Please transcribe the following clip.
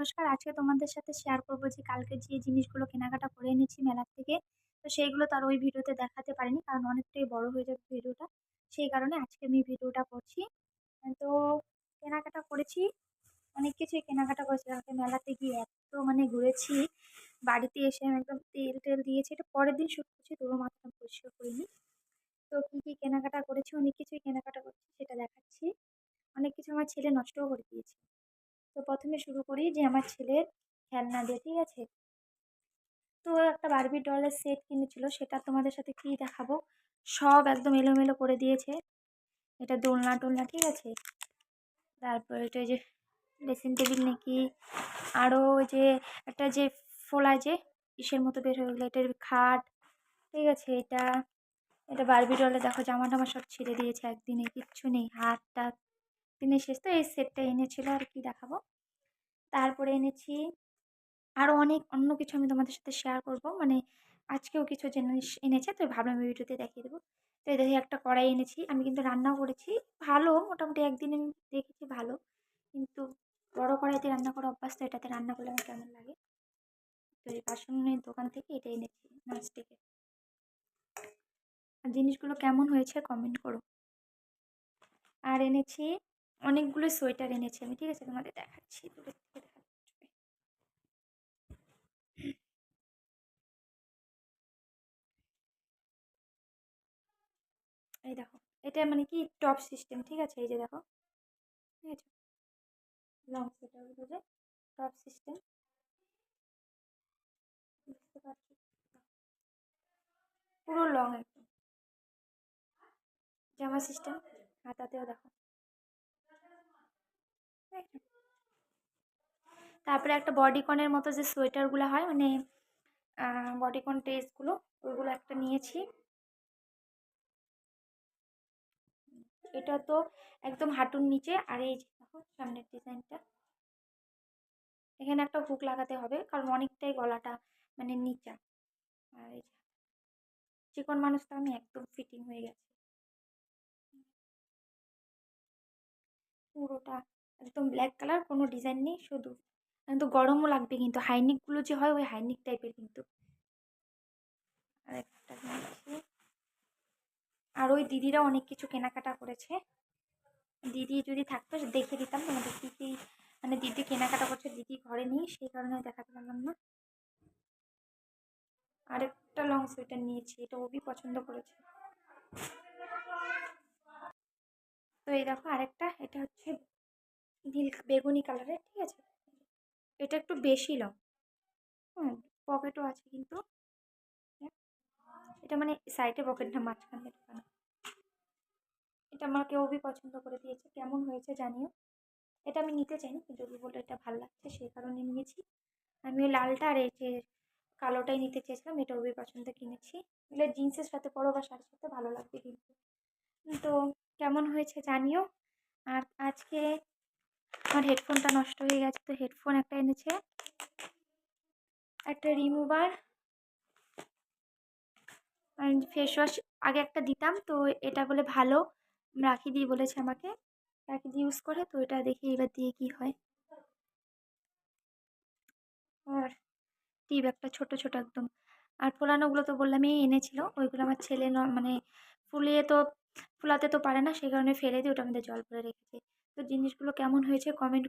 নমস্কার। আজকে তোমাদের সাথে শেয়ার করব যে, কালকে যে জিনিসগুলো কেনাকাটা করে এনেছি মেলার থেকে, তো সেইগুলো তার ওই ভিডিওতে দেখাতে পারিনি, কারণ অনেকটাই বড় হয়ে যাবে ভিডিওটা। সেই কারণে আজকে আমি ভিডিওটা করছি। তো কেনাকাটা করেছি, অনেক কিছুই কেনাকাটা করেছি। কালকে মেলাতে গিয়ে এত মানে ঘুরেছি, বাড়িতে এসে আমি একদম তেল টেল দিয়েছি। এটা পরের দিন শ্যুট করছি তবুও মাথাটা পরিষ্কার করিনি। তো কী কী কেনাকাটা করেছি, অনেক কিছুই কেনাকাটা করছি, সেটা দেখাচ্ছি। অনেক কিছু আমার ছেলে নষ্টও করে দিয়েছে। তো প্রথমে শুরু করি যে আমার ছেলের খেলনা দিয়ে, ঠিক আছে? তো একটা বারবি ডলের সেট কিনেছিল, সেটা তোমাদের সাথে কী দেখাবো? সব একদম এলোমেলো করে দিয়েছে। এটা দোলনা টোলনা, ঠিক আছে? তারপর এটা যে ড্রেসিং টেবিল নাকি? আরও যে একটা যে ফোলা যে ইসের মতো বের হয়ে গেলো, এটার খাট, ঠিক আছে? এটা এটা বারবি ডলে দেখো জামা টামা সব ছিঁড়ে দিয়েছে, একদিনে কিচ্ছু নেই হাত টাত দিনের শেষ তো, এই সেটটা এনেছিল আর কি দেখাবো। তারপরে এনেছি আরও অনেক অন্য কিছু আমি তোমাদের সাথে শেয়ার করব। মানে আজকেও কিছু জিনিস এনেছে, তো ভাবলাম ভিডিওতে দেখিয়ে দেবো। তো এই দেখি একটা কড়াই এনেছি, আমি কিন্তু রান্নাও করেছি, ভালো, মোটামুটি একদিন আমি দেখেছি ভালো। কিন্তু বড় কড়াইতে রান্না করা অভ্যাস, তো এটাতে রান্না করলে আমার কেমন লাগে? তো এই বাসনের দোকান থেকে এটা এনেছি ননস্টিকে জিনিসগুলো কেমন হয়েছে কমেন্ট করো। আর এনেছি অনেকগুলো সোয়েটার এনেছি আমি, ঠিক আছে? তোমাদের দেখাচ্ছি, দূরের থেকে এই দেখো, এটা মানে কি টপ সিস্টেম, ঠিক আছে? এই যে দেখো, ঠিক আছে? লং সোয়েটারগুলো যে টপ সিস্টেম। বুঝতে পুরো লং একদম। জামা সিস্টেম, হাতাতেও দেখো। তারপরে একটা বডিকনের মতো যে সোয়েটারগুলো হয় মানে বডিকন টেস্টগুলো ওইগুলো একটা নিয়েছি। এটা তো একদম হাঁটুর নিচে, আর এই দেখো সামনের ডিজাইনটা এখানে একটা হুক লাগাতে হবে, কারণ অনেকটাই গলাটা মানে নিচা। আর এই চিকন মানুষ তো আমি একদম ফিটিং হয়ে গেছে। পুরোটা একদম ব্ল্যাক কালার কোনো ডিজাইন নেই, শুধু কিন্তু গরমও লাগবে কিন্তু। হাইনিকগুলো যে হয়, ওই হাইনিক টাইপের কিন্তু। আর একটা নিয়েছি। আর ওই দিদিরা অনেক কিছু কেনাকাটা করেছে। দিদি যদি থাকতো দেখে দিতাম তোমাদের কী মানে দিদি কেনাকাটা করছে, দিদি ঘরে নেই, সেই কারণে দেখাতে পারলাম না। আরেকটা লং সোয়েটার নিয়েছি, এটা ওবি পছন্দ করেছে। তো এই দেখো আরেকটা, এটা হচ্ছে নীল বেগুনি কালারের ঠিক আছে? এটা একটু বেশি লং। হুম পকেটও আছে কিন্তু। এটা মানে সাইডে পকেট না, মাঝখানে এটা আমাকে ওবি পছন্দ করে দিয়েছে, কেমন হয়েছে জানিও। এটা আমি নিতে চাইনি, কিন্তু বলল এটা ভালো লাগছে সেই কারণে নিয়েছি। আমি ওই লালটা আর এই যে কালোটাই নিতে চেয়েছিলাম, এটা ওবি পছন্দ কিনেছি। এগুলো জিন্সের সাথে পরো বা শাড়ির সাথে ভালো লাগবে কিন্তু। তো কেমন হয়েছে জানিও। আর আজকে আমার হেডফোনটা নষ্ট হয়ে গেছে, তো হেডফোন একটা এনেছে। একটা রিমুভার ফেস ওয়াশ আগে একটা দিতাম, তো এটা বলে ভালো। রাখি দিয়ে বলেছে আমাকে, রাখি দিয়ে ইউজ করে, তো এটা দেখি এবার দিয়ে কি হয়। আর টিপ একটা ছোট ছোট একদম। আর ফোলানোগুলো তো বললামই এনেছিল, ওইগুলো আমার ছেলে মানে ফুলিয়ে তো, ফুলাতে তো পারে না সেই কারণে ফেলে দিয়ে ওটা আমাদের জল করে রেখেছে। তো জিনিসগুলো কেমন হয়েছে কমেন্ট